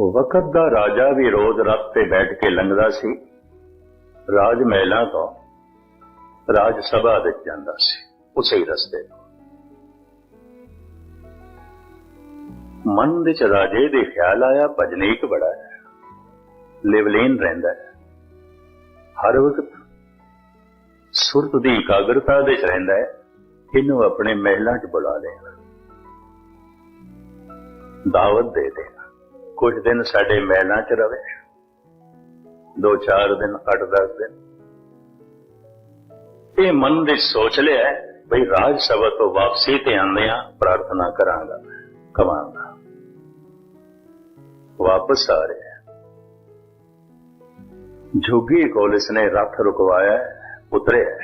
ਵਕਤ ਦਾ ਰਾਜਾ ਵੀ ਰੋਜ਼ ਰਸਤੇ ਤੇ ਬੈਠ ਕੇ ਲੰਘਦਾ ਸੀ। ਰਾਜ ਮਹਿਲਾਂ ਤੋਂ ਰਾਜ ਸਭਾ ਵਿੱਚ ਜਾਂਦਾ ਸੀ, ਉਸੇ ਹੀ ਰਸਤੇ ਤੋਂ। ਮਨ ਵਿੱਚ ਰਾਜੇ ਦੇ ਖਿਆਲ ਆਇਆ, ਭਜਨੀਕ ਬੜਾ ਹੈ, ਲਿਵਲੀਨ ਰਹਿੰਦਾ ਹੈ। ਹਰ ਵਕਤ ਸੁਰਤ ਦੀ ਇਕਾਗਰਤਾ ਦੇ ਚ ਰਹਿੰਦਾ ਹੈ, ਇਹਨੂੰ ਆਪਣੇ ਮਹਿਲਾਂ 'ਚ ਬੁਲਾ ਲਿਆ। ਦਾਵਤ ਦੇ ਦੇ ਕੁਝ ਦਿਨ ਸਾਡੇ ਮਹਿਲਾਂ 'ਚ ਰਵੇ, ਦੋ ਚਾਰ ਦਿਨ, ਅੱਠ ਦਸ ਦਿਨ। ਇਹ ਮਨ ਦੇ ਸੋਚ ਲਿਆ ਬਈ ਰਾਜ ਸਭਾ ਤੋਂ ਵਾਪਸੀ ਤੇ ਆਉਂਦੇ ਆ ਪ੍ਰਾਰਥਨਾ ਕਰਾਂਗਾ, ਕਵਾਂਗਾ। ਵਾਪਸ ਆ ਰਿਹਾ ਜੋਗੀ ਕੋਲ ਇਸਨੇ ਰੱਥ ਰੁਕਵਾਇਆ ਉਤਰਿਆ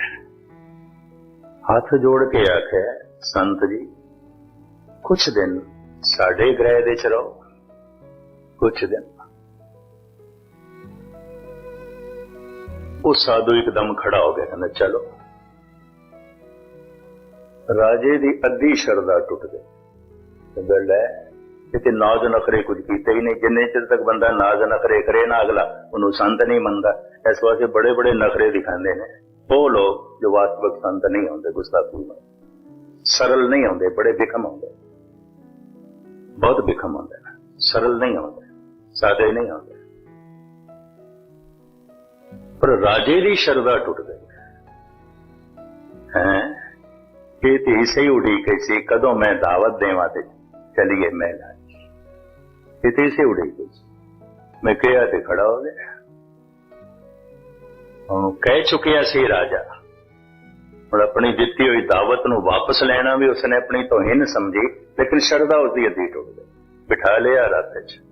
ਹੱਥ ਜੋੜ ਕੇ ਆਖਿਆ, ਸੰਤ ਜੀ ਕੁਝ ਦਿਨ ਸਾਡੇ ਗ੍ਰਹਿ ਦੇ ਚ ਰਹੋ। ਕੁਝ ਦਿਨ ਉਹ ਸਾਧੂ ਇੱਕਦਮ ਖੜਾ ਹੋ ਗਿਆ, ਕਹਿੰਦਾ, ਚਲੋ। ਰਾਜੇ ਦੀ ਅੱਧੀ ਸ਼ਰਧਾ ਟੁੱਟ ਗਈ ਕਹਿੰਦਾ, ਲੈ ਤੇ ਨਾਜ਼ ਨਖਰੇ ਕੁਝ ਕੀਤੇ ਹੀ ਨਹੀਂ। ਜਿੰਨੇ ਚਿਰ ਤੱਕ ਬੰਦਾ ਨਾਜ਼ ਨਖਰੇ ਕਰੇ ਨਾ ਅਗਲਾ, ਉਹਨੂੰ ਸੰਤ ਨਹੀਂ ਮੰਨਦਾ। ਇਸ ਵਾਸਤੇ ਬੜੇ ਬੜੇ ਨਖਰੇ ਦਿਖਾਉਂਦੇ ਨੇ। ਉਹ ਲੋਕ ਜੋ ਵਾਸਤਵਿਕ ਸੰਤ ਨਹੀਂ ਹੁੰਦੇ, ਗੁਸਤਾਖੀ में ਸਰਲ ਨਹੀਂ ਹੁੰਦੇ, ਬੜੇ ਬਿਖਮ ਹੁੰਦੇ। ਬਹੁਤ ਬਿਖਮ ਹੁੰਦੇ ਨੇ। ਸਰਲ ਨਹੀਂ ਹੁੰਦੇ। ਸਾਦੇ ਨਹੀਂ ਹੁੰਦੇ ਪਰ ਰਾਜੇ ਦੀ ਸ਼ਰਧਾ ਟੁੱਟ ਗਈ। ਹੈ? ਇਹ ਤੇ ਇਸੇ ਉਡੀਕ ਸੀ, ਕਦੋਂ ਮੈਂ ਦਾਵਤ ਦੇਵਾਂ ਤੇ ਚਲੀਏ ਮੈਂ ਇਹ ਤੇ ਇਸੇ ਉਡੀਕ ਸੀ। ਮੈਂ ਕਿਹਾ ਤੇ ਖੜਾ ਹੋ ਗਿਆ। ਉਹਨੂੰ ਕਹਿ ਚੁੱਕਿਆ ਸੀ ਰਾਜਾ, ਹੁਣ ਆਪਣੀ ਦਿੱਤੀ ਹੋਈ ਦਾਵਤ ਨੂੰ ਵਾਪਸ ਲੈਣਾ ਵੀ ਉਸਨੇ ਆਪਣੀ ਤੋਹੀਨ ਸਮਝੀ, ਲੇਕਿਨ ਸ਼ਰਧਾ ਉਸਦੀ ਅੱਧੀ ਟੁੱਟ ਗਈ। ਬਿਠਾ ਲਿਆ ਰਾਤ ਚ।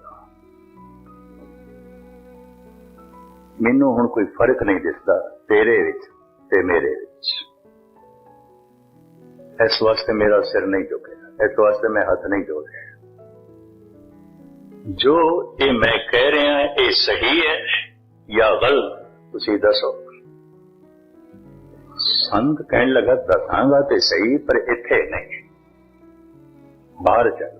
ਮੈਨੂੰ ਹੁਣ ਕੋਈ ਫ਼ਰਕ ਨਹੀਂ ਦਿਸਦਾ ਤੇਰੇ ਵਿੱਚ ਤੇ ਮੇਰੇ ਵਿੱਚ ਇਸ ਵਾਸਤੇ ਮੇਰਾ ਸਿਰ ਨਹੀਂ ਝੁਕਿਆ ਇਸ ਵਾਸਤੇ ਮੈਂ ਹੱਥ ਨਹੀਂ ਜੋੜਿਆ ਜੋ ਇਹ ਮੈਂ ਕਹਿ ਰਿਹਾ ਇਹ ਸਹੀ ਹੈ ਜਾਂ ਗਲਤ ਤੁਸੀਂ ਦੱਸੋ ਸੰਤ ਕਹਿਣ ਲੱਗਾ ਦੱਸਾਂਗਾ ਤੇ ਸਹੀ ਪਰ ਇੱਥੇ ਨਹੀਂ ਬਾਹਰ ਚੱਲ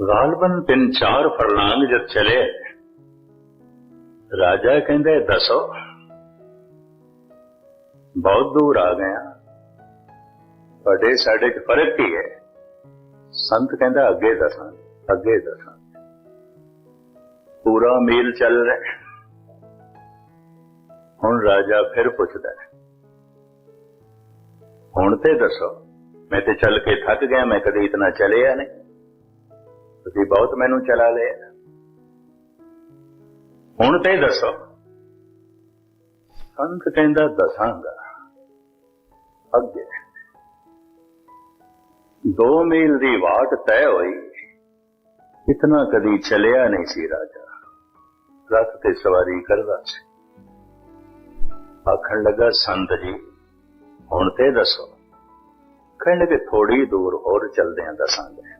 ਗਾਲਬਨ ਤਿੰਨ ਚਾਰ ਫਰਲਾਂਗ ਜਦ ਚਲੇ ਰਾਜਾ ਕਹਿੰਦੇ ਦੱਸੋ ਬਹੁਤ ਦੂਰ ਆ ਗਏ ਤੁਹਾਡੇ ਸਾਡੇ ਚ ਫ਼ਰਕ ਕੀ ਹੈ ਸੰਤ ਕਹਿੰਦਾ ਅੱਗੇ ਦੱਸਾਂ ਅੱਗੇ ਦੱਸਾਂ ਪੂਰਾ ਮੀਲ ਚੱਲ ਰਿਹਾ ਹੁਣ ਰਾਜਾ ਫਿਰ ਪੁੱਛਦਾ ਹੈ ਹੁਣ ਤੇ ਦੱਸੋ ਮੈਂ ਤੇ ਚੱਲ ਕੇ ਥੱਕ ਗਿਆ ਮੈਂ ਕਦੇ ਇਤਨਾ ਚਲਿਆ ਨਹੀਂ ਤੁਸੀਂ ਬਹੁਤ ਮੈਨੂੰ ਚਲਾ ਲਏ। ਹੁਣ ਤੇ ਦੱਸੋ। ਸੰਤ ਕਹਿੰਦਾ, ਦਸਾਂਗਾ। ਅੱਗੇ। ਦੋ ਮੀਲ ਦੀ ਵਾਟ ਤੈ ਹੋਈ। ਇਤਨਾ ਕਦੀ ਚਲਿਆ ਨਹੀਂ ਸੀ ਰਾਜਾ। ਰਥ ਤੇ ਸਵਾਰੀ ਕਰਦਾ ਸੀ। ਆਖਣ ਲੱਗਾ, ਸੰਤ ਜੀ, ਹੁਣ ਤੇ ਦੱਸੋ। ਕਹਿਣ ਲੱਗੇ ਥੋੜੀ ਦੂਰ ਹੋਰ ਚੱਲਦਿਆਂ ਦੱਸਾਂਗੇ।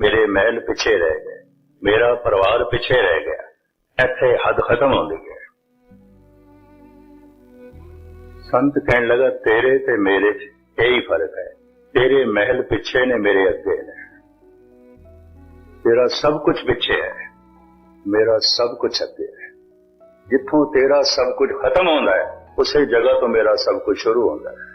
ਮੇਰੇ ਮਹਿਲ ਪਿੱਛੇ ਰਹਿ ਗਏ ਮੇਰਾ ਪਰਿਵਾਰ ਪਿੱਛੇ ਰਹਿ ਗਿਆ ਇੱਥੇ ਹੱਦ ਖਤਮ ਹੁੰਦੀ ਹੈ ਸੰਤ ਕਹਿਣ ਲੱਗਾ ਤੇਰੇ ਤੇ ਮੇਰੇ 'ਚ ਇਹੀ ਫ਼ਰਕ ਹੈ ਤੇਰੇ ਮਹਿਲ ਪਿੱਛੇ ਨੇ ਮੇਰੇ ਅੱਗੇ ਨੇ ਤੇਰਾ ਸਭ ਕੁਝ ਪਿੱਛੇ ਹੈ ਮੇਰਾ ਸਭ ਕੁਝ ਅੱਗੇ ਹੈ ਜਿੱਥੋਂ ਤੇਰਾ ਸਭ ਕੁਝ ਖਤਮ ਹੁੰਦਾ ਹੈ ਉਸੇ ਜਗ੍ਹਾ ਤੋਂ ਮੇਰਾ ਸਭ ਕੁਝ ਸ਼ੁਰੂ ਹੁੰਦਾ ਹੈ